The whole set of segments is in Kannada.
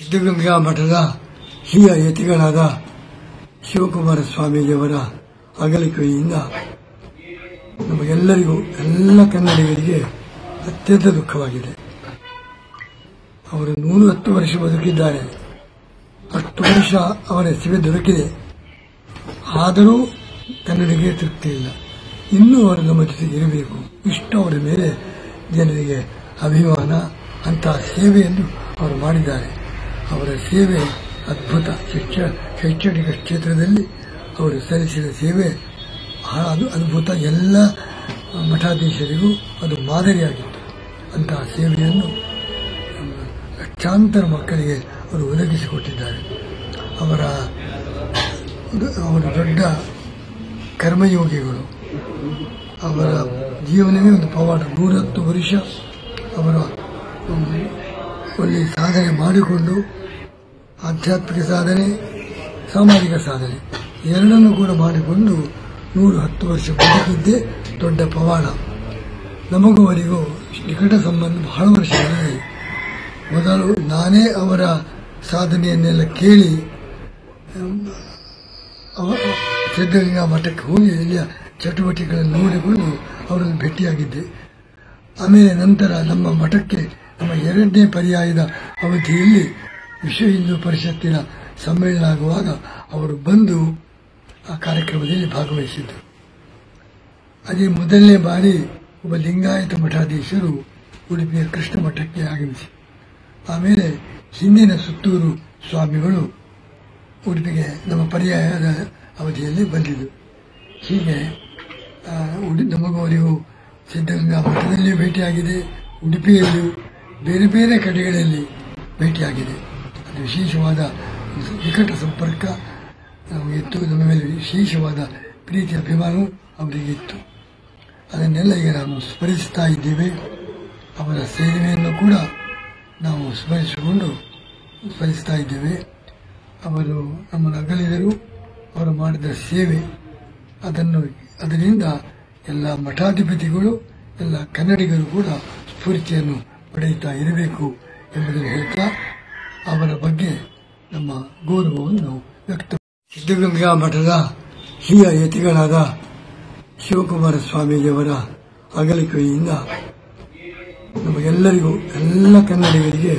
ಸಿದ್ಧಗಂಗಾ ಮಠದ ಹಿರಿಯ ಯತಿಗಳಾದ ಶಿವಕುಮಾರ ಸ್ವಾಮೀಜಿಯವರ ಅಗಲಿಕೆಯಿಂದ ನಮಗೆಲ್ಲರಿಗೂ ಎಲ್ಲ ಕನ್ನಡಿಗರಿಗೆ ಅತ್ಯಂತ ದುಃಖವಾಗಿದೆ. ಅವರು ನೂರ ಹತ್ತು ವರ್ಷ ಬದುಕಿದ್ದಾರೆ. ಅಷ್ಟು ವರ್ಷ ಅವರ ಸೇವೆ ದೊರಕಿದೆ. ಆದರೂ ಕನ್ನಡಿಗೆ ತೃಪ್ತಿ ಇಲ್ಲ. ಇನ್ನೂ ಅವರು ನಮ್ಮ ಜೊತೆಗೆ ಇರಬೇಕು. ಇಷ್ಟು ಅವರ ಮೇಲೆ ಜನರಿಗೆ ಅಭಿಮಾನ, ಅಂತಹ ಸೇವೆಯನ್ನು ಅವರು ಮಾಡಿದ್ದಾರೆ. ಅವರ ಸೇವೆ ಅದ್ಭುತ. ಶಿಕ್ಷ ಶೈಕ್ಷಣಿಕ ಕ್ಷೇತ್ರದಲ್ಲಿ ಅವರು ಸಲ್ಲಿಸಿದ ಸೇವೆ ಬಹಳ ಅದು ಅದ್ಭುತ. ಎಲ್ಲ ಮಠಾಧೀಶರಿಗೂ ಅದು ಮಾದರಿಯಾಗಿತ್ತು. ಅಂತಹ ಸೇವೆಯನ್ನು ಲಕ್ಷಾಂತರ ಮಕ್ಕಳಿಗೆ ಅವರು ಒದಗಿಸಿಕೊಟ್ಟಿದ್ದಾರೆ. ಅವರ, ಅವರು ದೊಡ್ಡ ಕರ್ಮಯೋಗಿಗಳು. ಅವರ ಜೀವನವೇ ಒಂದು ಪವಾಡ. ನೂರತ್ತು ವರ್ಷ ಅವರ ಒಳ್ಳೆಯ ಸಾಧನೆ ಮಾಡಿಕೊಂಡು ಆಧ್ಯಾತ್ಮಿಕ ಸಾಧನೆ, ಸಾಮಾಜಿಕ ಸಾಧನೆ, ಎರಡನ್ನೂ ಕೂಡ ಮಾಡಿಕೊಂಡು ನೂರು ಹತ್ತು ವರ್ಷ ಬದುಕಿದ್ದೇ ದೊಡ್ಡ ಪವಾಡ. ನಮಗೂ ಅವರಿಗೂ ನಿಕಟ ಸಂಬಂಧ ಬಹಳ ವರ್ಷಗಳಲ್ಲಿ ಮೊದಲು ನಾನೇ ಅವರ ಸಾಧನೆಯನ್ನೆಲ್ಲ ಕೇಳಿ ಸಿದ್ಧಗಂಗಾ ಮಠಕ್ಕೆ ಹೋಗಿ ಇಲ್ಲಿಯ ಚಟುವಟಿಕೆಗಳನ್ನು ನೋಡಿಕೊಂಡು ಅವರನ್ನು ಭೇಟಿಯಾಗಿದ್ದೆ. ಆಮೇಲೆ ನಂತರ ನಮ್ಮ ಮಠಕ್ಕೆ ನಮ್ಮ ಎರಡನೇ ಪರ್ಯಾಯದ ಅವಧಿಯಲ್ಲಿ ವಿಶ್ವ ಹಿಂದೂ ಪರಿಷತ್ತಿನ ಸಮ್ಮೇಳನ ಆಗುವಾಗ ಅವರು ಬಂದು ಆ ಕಾರ್ಯಕ್ರಮದಲ್ಲಿ ಭಾಗವಹಿಸಿದ್ದರು. ಅದೇ ಮೊದಲನೇ ಬಾರಿ ಒಬ್ಬ ಲಿಂಗಾಯತ ಮಠಾಧೀಶರು ಉಡುಪಿಯ ಕೃಷ್ಣ ಮಠಕ್ಕೆ ಆಗಮಿಸಿ, ಆಮೇಲೆ ಹಿಂದಿನ ಸುತ್ತೂರು ಸ್ವಾಮಿಗಳು ಉಡುಪಿಗೆ ನಮ್ಮ ಪರ್ಯಾಯದ ಅವಧಿಯಲ್ಲಿ ಬಂದಿದ್ದರು. ಹೀಗೆ ನಮಗವರಿಗೂ ಸಿದ್ಧಗಂಗಾ ಮಠದಲ್ಲಿ ಭೇಟಿಯಾಗಿದೆ, ಉಡುಪಿಯಲ್ಲಿಯೂ ಬೇರೆ ಬೇರೆ ಕಡೆಗಳಲ್ಲಿ ಭೇಟಿಯಾಗಿದೆ. ಅದು ವಿಶೇಷವಾದ ನಿಕಟ ಸಂಪರ್ಕ ಇತ್ತು. ನಮ್ಮ ಮೇಲೆ ವಿಶೇಷವಾದ ಪ್ರೀತಿ ಅಭಿಮಾನ ಅವರಿಗೆ ಇತ್ತು. ಅದನ್ನೆಲ್ಲ ಈಗ ನಾವು ಸ್ಮರಿಸ್ತಾ ಇದ್ದೇವೆ. ಅವರ ಸೇವೆಯನ್ನು ಕೂಡ ನಾವು ಸ್ಮರಿಸಿಕೊಂಡು ಸ್ಮರಿಸ್ತಾ ಇದ್ದೇವೆ. ಅವರು ನಮ್ಮನ್ನು ಅಗಲಿದರು. ಅವರು ಮಾಡಿದ ಸೇವೆ, ಅದನ್ನು, ಅದರಿಂದ ಎಲ್ಲ ಮಠಾಧಿಪತಿಗಳು, ಎಲ್ಲ ಕನ್ನಡಿಗರು ಕೂಡ ಸ್ಫೂರ್ತಿಯನ್ನು ಪಡೆಯುತ್ತಾ ಇರಬೇಕು ಎಂಬುದನ್ನು ಹೇಳ್ತಾ ಅವರ ಬಗ್ಗೆ ನಮ್ಮ ಗೌರವವನ್ನು ವ್ಯಕ್ತ ಸಿದ್ಧಗಂಗಾ ಮಠದ ಹಿರಿಯ ಯತಿಗಳಾದ ಶಿವಕುಮಾರ ಸ್ವಾಮೀಜಿಯವರ ಅಗಲಿಕೆಯಿಂದ ನಮಗೆಲ್ಲರಿಗೂ ಎಲ್ಲ ಕನ್ನಡಿಗರಿಗೆ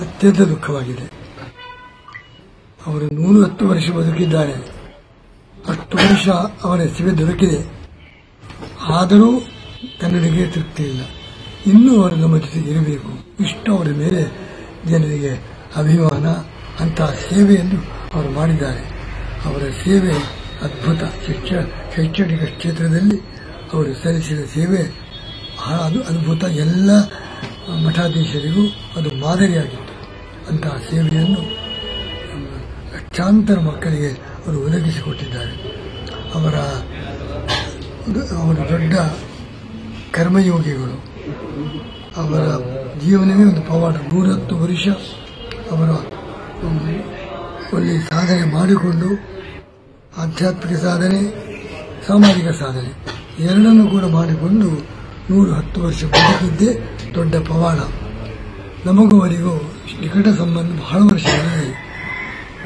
ಅತ್ಯಂತ ದುಃಖವಾಗಿದೆ. ಅವರು ನೂರು ಹತ್ತು ವರ್ಷ ಬದುಕಿದ್ದಾರೆ. ಹತ್ತು ವರ್ಷ ಅವರ ಹೆಸರೇ ದೊರಕಿದೆ. ಆದರೂ ಕನ್ನಡಿಗೆ ತೃಪ್ತಿ ಇಲ್ಲ. ಇನ್ನೂ ಅವರು ಗಮನಿಸಿ ಇರಬೇಕು. ಇಷ್ಟು ಅವರ ಮೇಲೆ ಜನರಿಗೆ ಅಭಿಮಾನ ಅಂತಹ ಸೇವೆಯನ್ನು ಅವರು ಮಾಡಿದ್ದಾರೆ. ಅವರ ಸೇವೆ ಅದ್ಭುತ. ಶಿಕ್ಷ ಶೈಕ್ಷಣಿಕ ಕ್ಷೇತ್ರದಲ್ಲಿ ಅವರು ಸಲ್ಲಿಸಿದ ಸೇವೆ ಅದು ಅದ್ಭುತ. ಎಲ್ಲ ಮಠಾಧೀಶರಿಗೂ ಅದು ಮಾದರಿಯಾಗಿತ್ತು. ಅಂತಹ ಸೇವೆಯನ್ನು ಲಕ್ಷಾಂತರ ಮಕ್ಕಳಿಗೆ ಅವರು ಒದಗಿಸಿಕೊಟ್ಟಿದ್ದಾರೆ. ಅವರ ಅವರು ದೊಡ್ಡ ಕರ್ಮಯೋಗಿಗಳು. ಅವರ ಜೀವನವೇ ಒಂದು ಪವಾಡ. ನೂರತ್ತು ವರ್ಷ ಅವರ ಒಳ್ಳೆ ಸಾಧನೆ ಮಾಡಿಕೊಂಡು ಆಧ್ಯಾತ್ಮಿಕ ಸಾಧನೆ, ಸಾಮಾಜಿಕ ಸಾಧನೆ ಎರಡನ್ನೂ ಕೂಡ ಮಾಡಿಕೊಂಡು ನೂರು ಹತ್ತು ವರ್ಷ ಬದುಕಿದ್ದೇ ದೊಡ್ಡ ಪವಾಡ. ನಮಗೂ ಅವರಿಗೂ ನಿಕಟ ಸಂಬಂಧ ಬಹಳ ವರ್ಷಗಳಿದೆ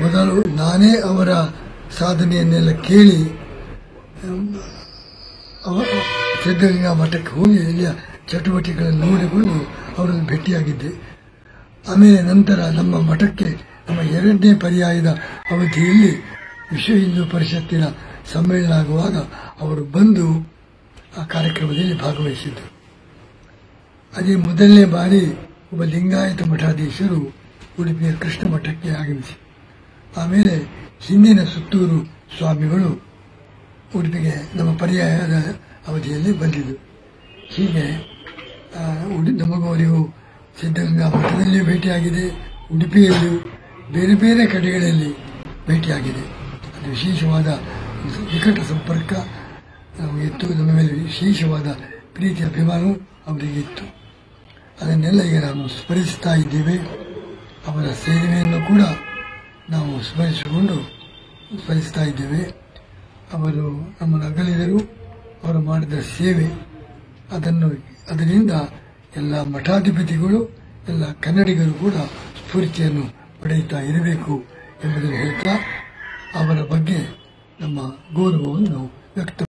ಮೊದಲು ನಾನೇ ಅವರ ಸಾಧನೆಯನ್ನೆಲ್ಲ ಕೇಳಿ ಸಿದ್ಧಗಂಗಾ ಮಠಕ್ಕೆ ಹೋಗಿ, ಇಲ್ಲಿಯ ಚಟುವಟಿಕೆಗಳನ್ನು ನೋಡಿಕೊಂಡು ಅವರನ್ನು ಭೇಟಿಯಾಗಿದ್ದೆ. ಆಮೇಲೆ ನಂತರ ನಮ್ಮ ಮಠಕ್ಕೆ, ನಮ್ಮ ಎರಡನೇ ಪರ್ಯಾಯದ ಅವಧಿಯಲ್ಲಿ ವಿಶ್ವ ಹಿಂದೂ ಪರಿಷತ್ತಿನ ಸಮ್ಮೇಳನ ಆಗುವಾಗ ಅವರು ಬಂದು ಆ ಕಾರ್ಯಕ್ರಮದಲ್ಲಿ ಭಾಗವಹಿಸಿದ್ದರು. ಅದೇ ಮೊದಲನೇ ಬಾರಿ ಒಬ್ಬ ಲಿಂಗಾಯತ ಮಠಾಧೀಶರು ಉಡುಪಿಯ ಕೃಷ್ಣ ಮಠಕ್ಕೆ ಆಗಮಿಸಿ, ಆಮೇಲೆ ಹಿಂದಿನ ಸುತ್ತೂರು ಸ್ವಾಮಿಗಳು ಉಡುಪಿಗೆ ನಮ್ಮ ಪರ್ಯಾಯದ ಅವಧಿಯಲ್ಲಿ ಬಂದಿದ್ದು ಹೀಗೆ ನಮಗವರಿಗೂ ಸಿದ್ಧಗಂಗಾ ಮಠದಲ್ಲಿಯೂ ಭೇಟಿಯಾಗಿದೆ. ಉಡುಪಿಯಲ್ಲಿಯೂ ಬೇರೆ ಬೇರೆ ಕಡೆಗಳಲ್ಲಿ ಭೇಟಿಯಾಗಿದೆ. ಅದು ವಿಶೇಷವಾದ ನಿಕಟ ಸಂಪರ್ಕ ನಮಗಿತ್ತು ನಮ್ಮ ಮೇಲೆ ವಿಶೇಷವಾದ ಪ್ರೀತಿ ಅಭಿಮಾನವೂ ಅವರಿಗಿತ್ತು ಅದನ್ನೆಲ್ಲ ಈಗ ನಾವು ಸ್ಮರಿಸ್ತಾ ಇದ್ದೇವೆ. ಅವರ ಸೇವೆಯನ್ನು ಕೂಡ ನಾವು ಸ್ಮರಿಸಿಕೊಂಡು ಸ್ಮರಿಸ್ತಾ ಇದ್ದೇವೆ. ಅವರು ನಮ್ಮನ್ನು ಅಗಲಿದರು. ಅವರು ಮಾಡಿದ ಸೇವೆ ಅದನ್ನು ಅದರಿಂದ ಎಲ್ಲ ಮಠಾಧಿಪತಿಗಳು, ಎಲ್ಲ ಕನ್ನಡಿಗರು ಕೂಡ ಸ್ಫೂರ್ತಿಯನ್ನು ಪಡೆಯುತ್ತಾ ಇರಬೇಕು ಎಂಬುದನ್ನು ಹೇಳ್ತಾ ಅವರ ಬಗ್ಗೆ ನಮ್ಮ ಗೌರವವನ್ನು ವ್ಯಕ್ತ